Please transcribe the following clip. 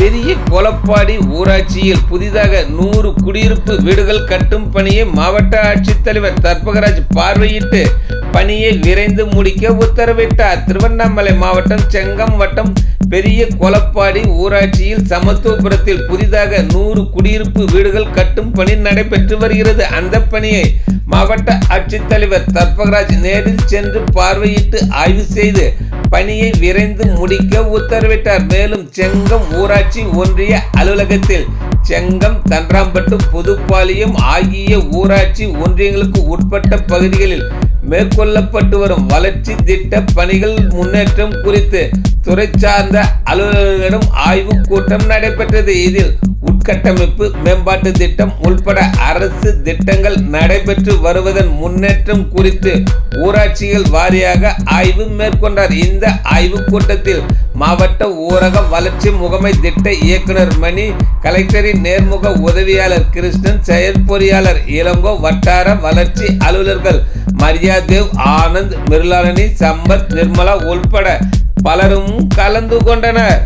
பெரிய கொலப்பாடி ஊராட்சியில் புதிதாக நூறு குடியிருப்பு வீடுகள் கட்டும் பணியை மாவட்ட ஆட்சித்தலைவர் தர்பகராஜ் பார்வையிட்டு பணியை விரைந்து முடிக்க உத்தரவிட்டார். திருவண்ணாமலை மாவட்டம் செங்கம் வட்டம் பெரிய கொலப்பாடி ஊராட்சியில் சமத்துவபுரத்தில் புதிதாக நூறு குடியிருப்பு வீடுகள் கட்டும் பணி நடைபெற்று வருகிறது. அந்த பணியை மாவட்ட ஆட்சித்தலைவர் தர்பகராஜ் நேரில் சென்று பார்வையிட்டு ஆய்வு செய்து பணியை விரைந்து முடிக்க உத்தரவிட்டார். மேலும் செங்கம் ஊராட்சி ஒன்றிய அலுவலகத்தில் செங்கம் தன்றாம்பட்டு புதுப்பாளையம் ஆகிய ஊராட்சி ஒன்றியங்களுக்கு உட்பட்ட பகுதிகளில் மேற்கொள்ளப்பட்டு வரும் வளர்ச்சி திட்ட பணிகள் முன்னேற்றம் குறித்து துறை சார்ந்த அலுவலர்களிடம் ஆய்வு கூட்டம் நடைபெற்றது. இதில் உட்கட்டமைப்பு மேம்பாட்டு திட்டம் உள்பட அரசு திட்டங்கள் நடைபெற்று வருவதன் முன்னேற்றம் குறித்து ஊராட்சிகள் வாரியாக ஆய்வு மேற்கொண்டார். இந்த ஆய்வுக் கூட்டத்தில் மாவட்ட ஊரக வளர்ச்சி முகமை திட்ட இயக்குனர் மணி கலெக்டரின் நேர்முக உதவியாளர் கிருஷ்ணன் செயற்பொறியாளர் இளங்கோ வட்டார வளர்ச்சி அலுவலர்கள் மரியாதேவ் ஆனந்த் மிருளாலினி சம்பத் நிர்மலா உள்பட பலரும் கலந்து கொண்டனர்.